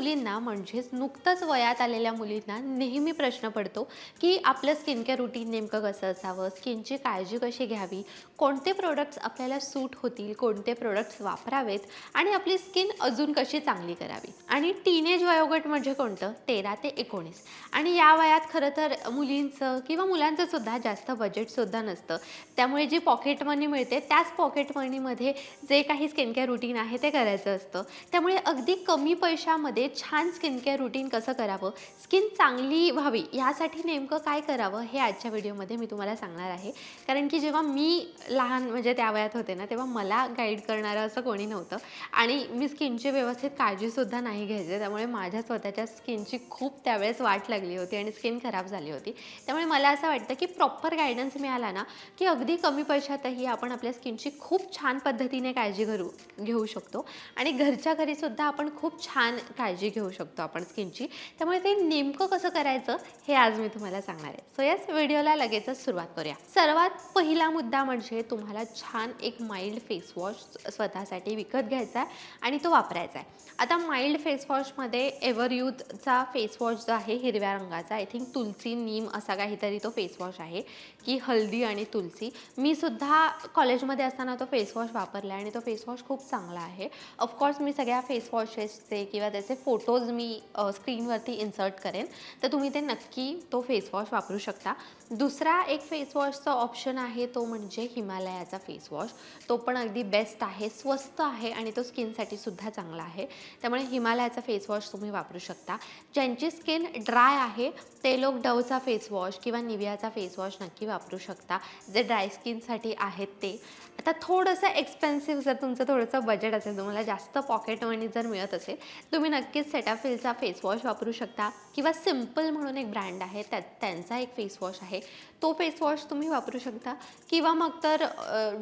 मुलींना म्हणजेच नुकतंच वयात आलेल्या मुलींना नेहमी प्रश्न पडतो की आपलं स्किन केअर रुटीन नेमकं कसं असावं? स्किनची काळजी कशी घ्यावी? कोणते प्रोडक्ट्स आपल्याला सूट होतील? कोणते प्रोडक्ट्स वापरावेत? आणि आपली स्किन अजून कशी चांगली करावी? आणि टीनेज वयोगट म्हणजे कोणतं? तेरा ते एकोणीस. आणि या वयात खरं तर मुलींचं किंवा मुलांचं सुद्धा जास्त बजेटसुद्धा नसतं. त्यामुळे जी पॉकेट मनी मिळते त्याच पॉकेट मनीमध्ये जे काही स्किन केअर रुटीन आहे ते करायचं असतं. त्यामुळे अगदी कमी पैशामध्ये छान स्किन केअर रुटीन कसं करावं? स्किन चांगली व्हावी यासाठी नेमकं काय करावं हे आजच्या व्हिडिओमध्ये मी तुम्हाला सांगणार आहे. कारण की जेव्हा मी लहान म्हणजे त्या वयात होते ना तेव्हा मला गाईड करणारं असं कोणी नव्हतं. आणि मी स्किनची व्यवस्थित काळजीसुद्धा नाही घ्यायचे. त्यामुळे माझ्या स्वतःच्या स्किनची खूप त्यावेळेस वाट लागली होती आणि स्किन खराब झाली होती. त्यामुळे मला असं वाटतं की प्रॉपर गायडन्स मिळाला ना की अगदी कमी पैशातही आपण आपल्या स्किनची खूप छान पद्धतीने काळजी करू घेऊ शकतो. आणि घरच्या घरीसुद्धा आपण खूप छान काळजी घेऊ शकतो आपण स्किनची. त्यामुळे ते नेमकं कसं करायचं हे आज मी तुम्हाला सांगणार आहे. सो याच व्हिडिओला लगेचच सुरुवात करूया. सर्वात पहिला मुद्दा म्हणजे तुम्हाला छान एक माइल्ड फेस वॉश स्वतःसाठी विकत घ्यायचा आहे आणि तो वापरायचा आहे. आता माइल्ड फेस वॉशमध्ये एव्हर यूथचा फेस वॉश जो आहे हिरव्या रंगाचा आय थिंक तुलसी नीम असा काहीतरी तो फेस वॉश आहे की हल्दी आणि तुलसी. मी सुद्धा कॉलेजमध्ये असताना तो फेस वॉश वापरला आणि तो फेस वॉश खूप चांगला आहे. ऑफकोर्स मी सगळ्या फेस वॉशेसचे किंवा त्याचे फोटोज मी स्क्रीनवरती इन्सर्ट करेन. तर तुम्ही ते नक्की तो फेसवॉश वापरू शकता. दुसरा एक फेसवॉशचा ऑप्शन आहे तो म्हणजे हिमालयाचा फेसवॉश तो पण अगदी बेस्ट आहे स्वस्त आहे आणि तो स्किनसाठी सुद्धा चांगला आहे. त्यामुळे हिमालयाचा फेसवॉश तुम्ही वापरू शकता. ज्यांची स्किन ड्राय आहे ते लोक डवचा फेसवॉश किंवा निवियाचा फेसवॉश नक्की वापरू शकता. जे ड्राय स्किनसाठी आहेत ते. आता थोडंसं एक्सपेन्सिव्ह जर तुमचं थोडंसं बजेट असेल तुम्हाला जास्त पॉकेट मनी जर मिळत असेल तुम्ही नक्की नक्कीच सेटाफिलचा फेस वॉश वापरू शकता किंवा सिंपल म्हणून एक ब्रँड आहे त्यात त्यांचा एक फेस वॉश आहे. तो फेस वॉश तुम्ही वापरू शकता. किंवा मग तर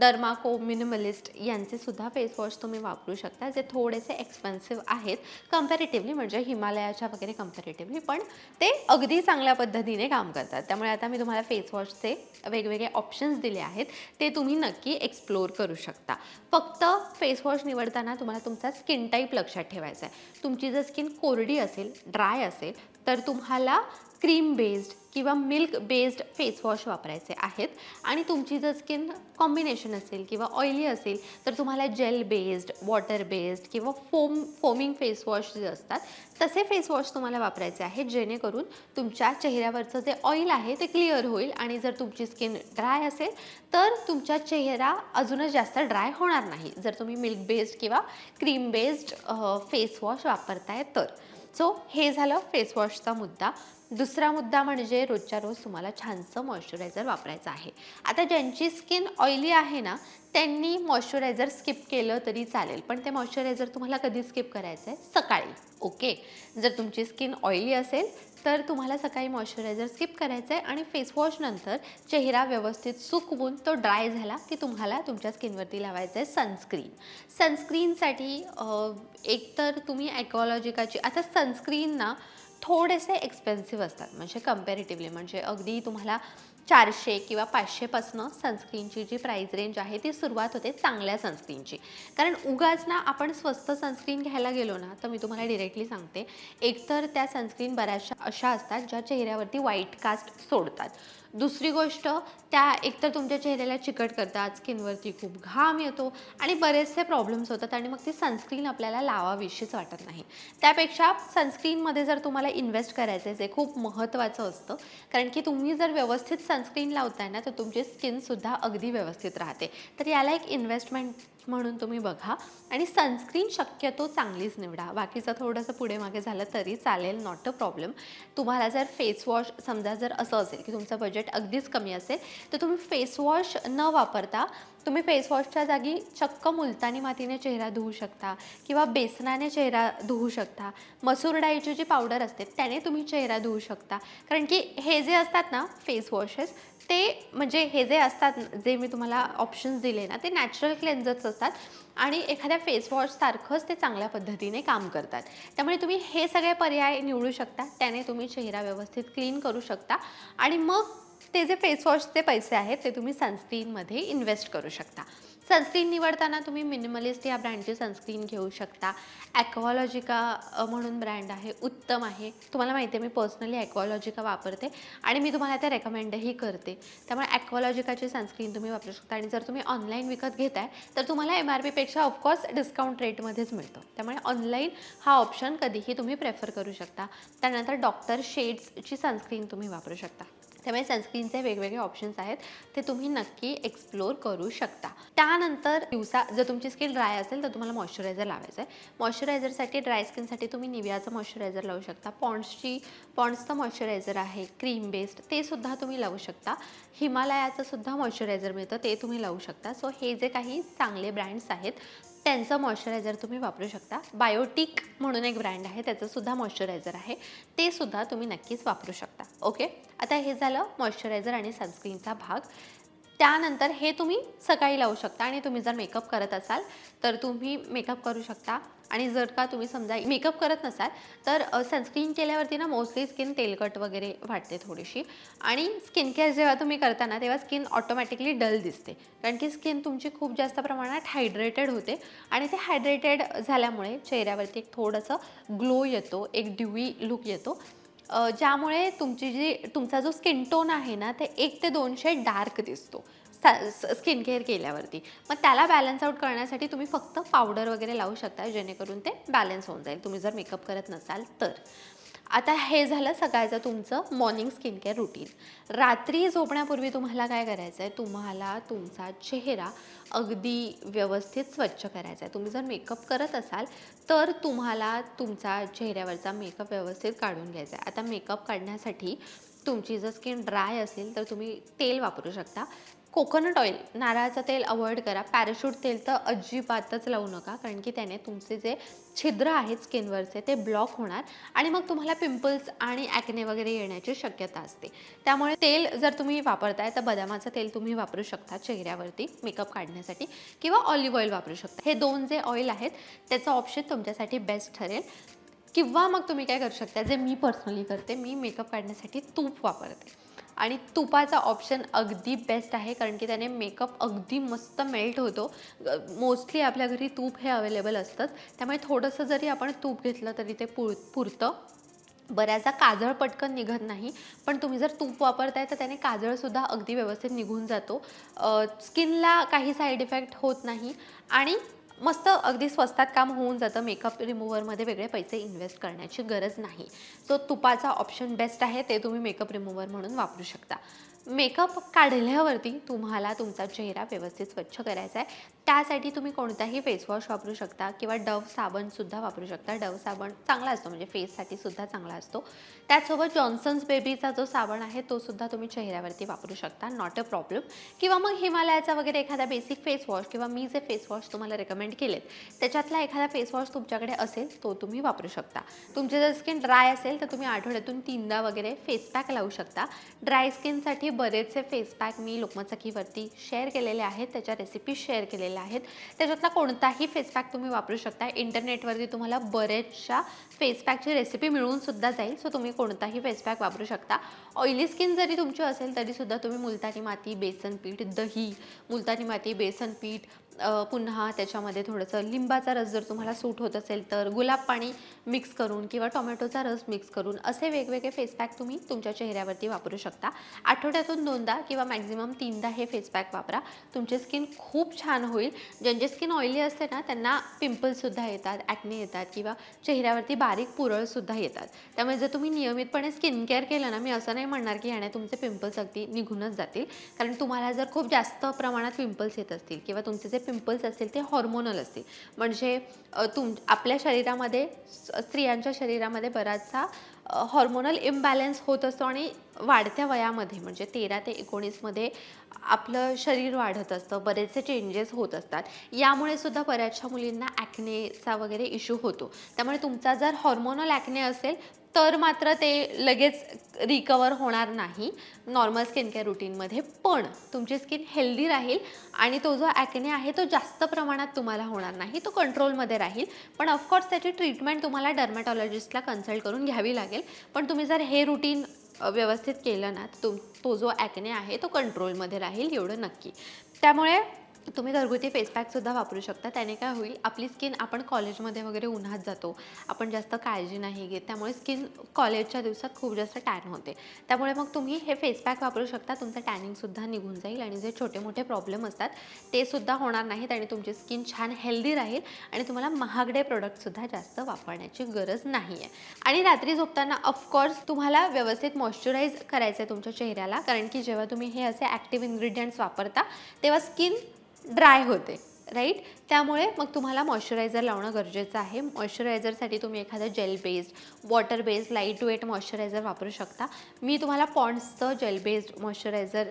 डर्माको मिनिमलिस्ट यांचेसुद्धा फेसवॉश फेस वॉश तुम्ही वापरू शकता जे थोडेसे एक्सपेन्सिव्ह आहेत. कम्पॅरेटिव्हली म्हणजे हिमालयाच्या वगैरे कम्पॅरेटिव्हली पण ते अगदी चांगल्या पद्धतीने काम करतात. त्यामुळे आता मी तुम्हाला फेस वॉशचे वेगवेगळे ऑप्शन्स दिले आहेत. ते तुम्ही नक्की एक्सप्लोअर करू शकता. फक्त फेस वॉश निवडताना तुम्हाला तुमचा स्किन टाईप लक्षात ठेवायचा आहे. तुमची जर स्किन कोरडी असेल ड्राय असेल तर तुम्हाला क्रीम बेस्ड किंवा मिल्क बेस्ड फेस वॉश वापरायचे आहेत. आणि तुमची जर स्किन कॉम्बिनेशन असेल किंवा ऑइली असेल तर तुम्हाला जेल बेस्ड वॉटर बेस्ड किंवा फोम फोमिंग फेस वॉश जे असतात तसे फेस वॉश तुम्हाला वापरायचे आहेत जेणेकरून तुमच्या चेहऱ्यावरचं जे ऑइल आहे ते क्लिअर होईल आणि जर तुमची स्किन ड्राय असेल तर तुमचा चेहरा अजूनच जास्त ड्राय होणार नाही. जर तुम्ही मिल्क बेस्ड किंवा क्रीम बेस्ड फेस वॉश वापरताय तर. सो हे झालं फेसवॉशचा मुद्दा. दुसरा मुद्दा म्हणजे रोजच्या रोज तुम्हाला छानसं मॉइश्चरायझर वापरायचं आहे. आता ज्यांची स्किन ऑइली आहे ना त्यांनी मॉइश्चरायझर स्किप केलं तरी चालेल. पण ते मॉइश्चरायझर तुम्हाला कधी स्किप करायचं आहे सकाळी. ओके जर तुमची स्किन ऑइली असेल तर तुम्हाला सकाळी मॉइश्चरायझर स्किप करायचं आहे आणि फेसवॉशनंतर चेहरा व्यवस्थित सुकवून तो ड्राय झाला की तुम्हाला तुमच्या स्किनवरती लावायचं आहे सनस्क्रीन सनस्क्रीनसाठी एकतर तुम्ही ॲक्वॉलॉजिकाची आता सनस्क्रीन ना थोडेसे एक्सपेन्सिव्ह असतात म्हणजे कम्पॅरेटिव्हली म्हणजे अगदी तुम्हाला चारशे किंवा पाचशेपासनं सनस्क्रीनची जी प्राईस रेंज आहे ती सुरुवात होते चांगल्या सनस्क्रीनची कारण उगाच ना आपण स्वस्त सनस्क्रीन घ्यायला गेलो ना तर मी तुम्हाला डिरेक्टली सांगते एकतर त्या सनस्क्रीन बऱ्याचशा अशा असतात ज्या चेहऱ्यावरती व्हाईट कास्ट सोडतात. दुसरी गोष्ट त्या एकतर तुमच्या चेहऱ्याला चिकट करतात स्किनवरती खूप घाम येतो आणि बरेचसे प्रॉब्लेम्स होतात आणि मग ती सनस्क्रीन आपल्याला लावाविषयीच वाटत नाही. त्यापेक्षा सनस्क्रीनमध्ये जर तुम्हाला इन्व्हेस्ट करायचं आहे जे खूप महत्त्वाचं असतं कारण की तुम्ही जर व्यवस्थित सनस्क्रीन लावताय ना तर तुमची स्किनसुद्धा अगदी व्यवस्थित राहते. तर याला एक इन्व्हेस्टमेंट म्हणून तुम्ही बघा. आणि सनस्क्रीन शक्यतो चांगलीच निवडा. बाकीचं थोडंसं पुढे मागे झालं तरी चालेल नॉट अ प्रॉब्लेम तुम्हाला जर फेस वॉश समजा जर असं असेल की तुमचं बजेट अगदीच कमी असेल तर तुम्ही फेस वॉश न वापरता तुम्ही फेसवॉशच्या जागी चक्क मुलतानी मातीने चेहरा धुवू शकता किंवा बेसनाने चेहरा धुवू शकता. मसूर डाळीची जी पावडर असते त्याने तुम्ही चेहरा धुवू शकता. कारण की हे जे असतात ना फेसवॉशेस ते म्हणजे हे जे असतात जे मी तुम्हाला ऑप्शन्स दिले ना ते नॅचरल क्लेन्झर्स असतात आणि एखाद्या फेसवॉशसारखंच ते चांगल्या पद्धतीने काम करतात. त्यामुळे तुम्ही हे सगळे पर्याय निवडू शकता त्याने तुम्ही चेहरा व्यवस्थित क्लीन करू शकता आणि मग ते जे फेसवॉशचे पैसे आहेत ते तुम्ही सनस्क्रीनमध्ये इन्व्हेस्ट करू शकता. सनस्क्रीन निवडताना तुम्ही मिनिमलिस्ट या ब्रँडची सनस्क्रीन घेऊ शकता. ॲक्वालॉजिका म्हणून ब्रँड आहे उत्तम आहे. तुम्हाला माहिती आहे मी पर्सनली ॲक्वालॉजिका वापरते आणि मी तुम्हाला ते रेकमेंडही करते. त्यामुळे ॲक्वालॉजिकाची सनस्क्रीन तुम्ही वापरू शकता. आणि जर तुम्ही ऑनलाईन विकत घेताय तर तुम्हाला एम आर पीपेक्षा ऑफकोर्स डिस्काउंट रेटमध्येच मिळतो. त्यामुळे ऑनलाईन हा ऑप्शन कधीही तुम्ही प्रेफर करू शकता. त्यानंतर डॉक्टर शेड्सची सनस्क्रीन तुम्ही वापरू शकता. त्यामुळे सनस्क्रीनचे वेगवेगळे ऑप्शन्स आहेत ते तुम्ही नक्की एक्सप्लोर करू शकता. त्यानंतर दिवसा जर तुमची स्किन ड्राय असेल तर तुम्हाला मॉइश्चरायझर लावायचं आहे मॉइश्चरायझरसाठी ड्राय स्किनसाठी तुम्ही निवियाचं मॉइश्चरायझर लावू शकता. पॉन्ड्सची पॉन्ड्सचं मॉइश्चरायझर आहे क्रीम बेस्ड ते सुद्धा तुम्ही लावू शकता. हिमालयाचं सुद्धा मॉइश्चरायझर मिळतं ते तुम्ही लावू शकता. सो हे जे काही चांगले ब्रँड्स आहेत त्यांचं मॉइश्चरायझर तुम्ही वापरू शकता. बायोटिक म्हणून एक ब्रँड आहे त्याचंसुद्धा मॉइश्चरायझर आहे. ते सुद्धा तुम्ही नक्कीच वापरू शकता. ओके? आता हे झालं मॉइश्चरायझर आणि सनस्क्रीनचा भाग. त्यानंतर हे तुम्ही सकाळी लावू शकता आणि तुम्ही जर मेकअप करत असाल तर तुम्ही मेकअप करू शकता. आणि जर का तुम्ही समजा मेकअप करत नसाल तर सनस्क्रीन केल्यावरती ना मोस्टली स्किन तेलकट वगैरे वाटते थोडीशी. आणि स्किन केअर जेव्हा तुम्ही करता ना तेव्हा स्किन ऑटोमॅटिकली डल दिसते. कारण की स्किन तुमची खूप जास्त प्रमाणात हायड्रेटेड होते. आणि ते हायड्रेटेड झाल्यामुळे चेहऱ्यावरती एक थोडंसं ग्लो येतो एक ड्युई लुक येतो. ज्यामुळे तुमची जी तुमचा जो स्किन टोन आहे ना ते एक ते दोन शेड डार्क दिसतो स्किन केअर केल्यावरती. मग त्याला बॅलन्स आउट करण्यासाठी तुम्ही फक्त पावडर वगैरे लावू शकता जेणेकरून ते बॅलन्स होऊन जाईल. तुम्ही जर मेकअप करत नसाल तर. आता हे झालं सकाळचं तुमचं मॉर्निंग स्किन केअर रुटीन रात्री झोपण्यापूर्वी तुम्हाला काय करायचं आहे तुम्हाला तुमचा चेहरा अगदी व्यवस्थित स्वच्छ करायचा आहे तुम्ही जर मेकअप करत असाल तर तुम्हाला तुमचा चेहऱ्यावरचा मेकअप व्यवस्थित काढून घ्यायचा आहे आता मेकअप काढण्यासाठी तुमची जर स्किन ड्राय असेल तर तुम्ही तेल वापरू शकता. कोकोनट ऑइल नारळाचं तेल अवॉइड करा. पॅराशूट तेल तर अजिबातच लावू नका कारण की त्याने तुमचे जे छिद्र आहेत स्किनवरचे ते ब्लॉक होणार आणि मग तुम्हाला पिंपल्स आणि ॲक्ने वगैरे येण्याची शक्यता असते. त्यामुळे तेल जर तुम्ही वापरताय तर बदामाचं तेल तुम्ही वापरू शकता चेहऱ्यावरती मेकअप काढण्यासाठी किंवा ऑलिव्ह ऑइल वापरू शकता. हे दोन जे ऑइल आहेत त्याचं ऑप्शन तुमच्यासाठी बेस्ट ठरेल. किंवा मग तुम्ही काय करू शकता जे मी पर्सनली करते मी मेकअप काढण्यासाठी तूप वापरते. आणि तुपाचा ऑप्शन अगदी बेस्ट आहे कारण की त्याने मेकअप अगदी मस्त मेल्ट होतो. मोस्टली आपल्या घरी तूप हे अवेलेबल असतंच त्यामुळे थोडंसं जरी आपण तूप घेतलं तरी ते पुर पुरतं. बऱ्याचदा काजळ पटकन निघत नाही पण तुम्ही जर तूप वापरताय तर त्याने काजळसुद्धा अगदी व्यवस्थित निघून जातो. स्किनला काही साईड इफेक्ट होत नाही. आणि मस्त अगदी स्वस्तात काम होऊन जातं. मेकअप रिमूव्हरमध्ये वेगळे पैसे इन्व्हेस्ट करण्याची गरज नाही. सो तुपाचा ऑप्शन बेस्ट आहे. ते तुम्ही मेकअप रिमूव्हर म्हणून वापरू शकता. मेकअप काढल्यावरती तुम्हाला तुमचा चेहरा व्यवस्थित स्वच्छ करायचा आहे. त्यासाठी तुम्ही कोणताही फेसवॉश वापरू शकता किंवा डव साबणसुद्धा वापरू शकता. डव साबण चांगला असतो म्हणजे फेससाठी सुद्धा चांगला असतो. त्याचसोबत जॉन्सन्स बेबीचा जो साबण आहे तो सुद्धा तुम्ही चेहऱ्यावरती वापरू शकता नॉट अ प्रॉब्लेम किंवा मग हिमालयाचा वगैरे एखादा बेसिक फेसवॉश किंवा मी जे फेसवॉश तुम्हाला रेकमेंड केलेत त्याच्यातला एखादा फेसवॉश तुमच्याकडे असेल तो तुम्ही वापरू शकता. तुमचे जर स्किन ड्राय असेल तर तुम्ही आठवड्यातून तीनदा वगैरे फेस पॅक लावू शकता. ड्राय स्किनसाठी बरेचसे फेस पॅक मी लोकमचकीवरती शेअर केलेले आहेत त्याच्या रेसिपी शेअर केलेल्या आहेत. त्याच्यातला कोणताही फेस पॅक तुम्ही वापरू शकता. इंटरनेटवरती तुम्हाला बरेचशा फेस पॅकची रेसिपी मिळून सुद्धा जाईल. सो तुम्ही कोणताही फेस पॅक वापरू शकता. ऑइली स्किन जरी तुमची असेल तरीसुद्धा तुम्ही मुलतानी माती बेसन पीठ दही मुलतानी माती बेसन पीठ पुन्हा त्याच्यामध्ये थोडंसं लिंबाचा रस जर तुम्हाला सूट होत असेल तर गुलाब पाणी मिक्स करून किंवा टोमॅटोचा रस मिक्स करून असे वेगवेगळे फेस पॅक तुम्ही तुमच्या चेहऱ्यावरती वापरू शकता. आठवड्यातून दोनदा किंवा मॅक्झिमम तीनदा हे फेस पॅक वापरा. तुमची स्किन खूप छान होईल. ज्यांची स्किन ऑइली असते ना त्यांना पिंपल्ससुद्धा येतात ॲक्ने येतात किंवा चेहऱ्यावरती बारीक पुरळसुद्धा येतात. त्यामुळे जर तुम्ही नियमितपणे स्किन केअर केलं ना मी असं नाही म्हणणार की याने तुमचे पिंपल्स अगदी निघूनच जातील. कारण तुम्हाला जर खूप जास्त प्रमाणात पिंपल्स येत असतील किंवा तुमचे जे पिंपल्स असतील ते हॉर्मोनल असतील. म्हणजे तुम आपल्या शरीरामध्ये स्त्रियांच्या शरीरामध्ये बराचसा हॉर्मोनल इम्बॅलन्स होत असतो आणि वाढत्या वयामध्ये म्हणजे तेरा ते एकोणीसमध्ये आपलं शरीर वाढत असतं बरेचसे चेंजेस होत असतात. यामुळे सुद्धा बऱ्याचशा मुलींना ॲक्नेचा वगैरे इश्यू होतो. त्यामुळे तुमचा जर हॉर्मोनल ॲक्ने असेल तर मात्र ते लगेच रिकवर होणार नाही. नॉर्मल स्किन केअर रुटीनमध्ये पण तुमची स्किन हेल्दी राहील आणि तो जो ॲक्ने आहे तो जास्त प्रमाणात तुम्हाला होणार नाही. तो कंट्रोलमध्ये राहील. पण ऑफकोर्स त्याची ट्रीटमेंट तुम्हाला डर्मॅटॉलॉजिस्टला कन्सल्ट करून घ्यावी लागेल. पण तुम्ही जर हे रुटीन व्यवस्थित केलं ना तो तो जो ॲक्ने आहे तो कंट्रोलमध्ये राहील एवढं नक्की. त्यामुळे तुम्ही घरगुती फेस पॅकसुद्धा वापरू शकता. त्याने काय होईल आपली स्किन आपण कॉलेजमध्ये वगैरे उन्हात जातो. आपण जास्त काळजी नाही घेत. त्यामुळे स्किन कॉलेजच्या दिवसात खूप जास्त टॅन होते. त्यामुळे मग तुम्ही हे फेस पॅक वापरू शकता. तुमचं टॅनिंगसुद्धा निघून जाईल आणि जे छोटे मोठे प्रॉब्लेम असतात ते सुद्धा होणार नाहीत आणि तुमची स्किन छान हेल्दी राहील आणि तुम्हाला महागडे प्रोडक्टसुद्धा जास्त वापरण्याची गरज नाही आहे आणि रात्री झोपताना ऑफकोर्स तुम्हाला व्यवस्थित मॉइश्चराईज करायचं आहे तुमच्या चेहऱ्याला. कारण की जेव्हा तुम्ही हे असे ॲक्टिव्ह इन्ग्रेडियंट्स वापरता तेव्हा स्किन ड्राय होते राईट त्यामुळे मग तुम्हाला मॉइश्चरायझर लावणं गरजेचं आहे. मॉइश्चरायझरसाठी तुम्ही एखादं gel based water based lightweight moisturiser वापरू शकता. मी तुम्हाला पॉन्ड्सचं जेल बेस्ड मॉइश्चरायझर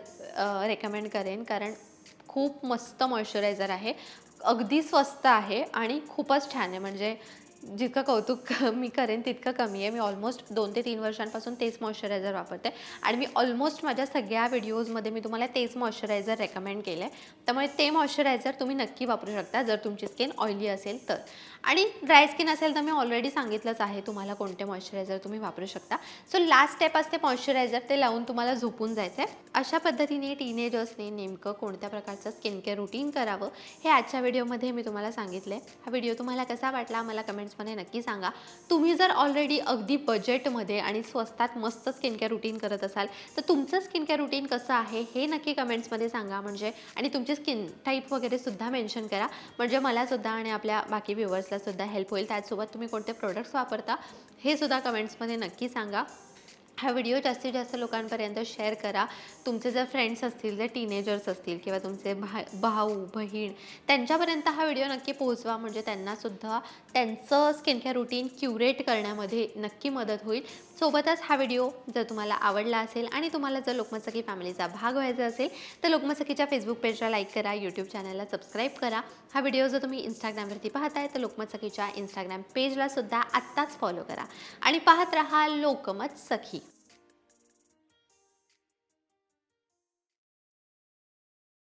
रेकमेंड करेन. कारण खूप मस्त मॉइश्चरायझर आहे. अगदी स्वस्त आहे आणि खूपच छान आहे. म्हणजे जितकं कौतुक मी करेन तितकं कमी आहे. मी ऑलमोस्ट दोन ते तीन वर्षांपासून तेच मॉइश्चरायझर वापरते. आणि मी ऑलमोस्ट माझ्या सगळ्या व्हिडिओजमध्ये मी तुम्हाला तेच मॉइश्चरायझर रेकमेंड केलं आहे त्यामुळे ते मॉइश्चरायझर तुम्ही नक्की वापरू शकता. जर तुमची स्किन ऑइली असेल तर. आणि ड्राय स्किन असेल तर मी ऑलरेडी सांगितलंच आहे तुम्हाला कोणते मॉइश्चरायझर तुम्ही वापरू शकता. सो लास्ट स्टेप असते मॉइश्चरायझर ते लावून तुम्हाला झोपून जायचं आहे अशा पद्धतीने टीनेजर्सने नेमकं कोणत्या प्रकारचं स्किन केअर रुटीन करावं हे आजच्या व्हिडिओमध्ये मी तुम्हाला सांगितलं आहे हा व्हिडिओ तुम्हाला कसा वाटला मला कमेंट्समध्ये नक्की सांगा. तुम्ही जर ऑलरेडी अगदी बजेटमध्ये आणि स्वस्तात मस्त स्किन केअर रुटीन करत असाल तर तुमचं स्किन केअर रुटीन कसं आहे हे नक्की कमेंट्समध्ये सांगा म्हणजे आणि तुमची स्किन टाईप वगैरे सुद्धा मेन्शन करा. म्हणजे मलासुद्धा आणि आपल्या बाकी व्ह्युअर्स सुद्धा हेल्प होईल. त्याचसोबत तुम्ही कोणते प्रोडक्ट्स वापरता हे सुद्धा कमेंट्समध्ये नक्की सांगा. हा व्हिडिओ जास्तीत जास्त लोकांपर्यंत शेअर करा. तुमचे जर फ्रेंड्स असतील जे टीनेजर्स असतील किंवा तुमचे भा भाऊ बहीण त्यांच्यापर्यंत हा व्हिडिओ नक्की पोहोचवा. म्हणजे त्यांनासुद्धा त्यांचं स्किन केअर रुटीन क्युरेट करण्यामध्ये नक्की मदत होईल. सोबतच हा व्हिडिओ जर तुम्हाला आवडला असेल आणि तुम्हाला जर लोकमतसखी फॅमिलीचा भाग व्हायचा असेल तर लोकमतसखीच्या फेसबुक पेजला लाईक करा यूट्यूब चॅनलला सबस्क्राईब करा. हा व्हिडिओ जर तुम्ही इंस्टाग्रामवरती पाहताय तर लोकमतसखीच्या इंस्टाग्राम पेजलासुद्धा आत्ताच फॉलो करा. आणि पाहत रहा लोकमत सखी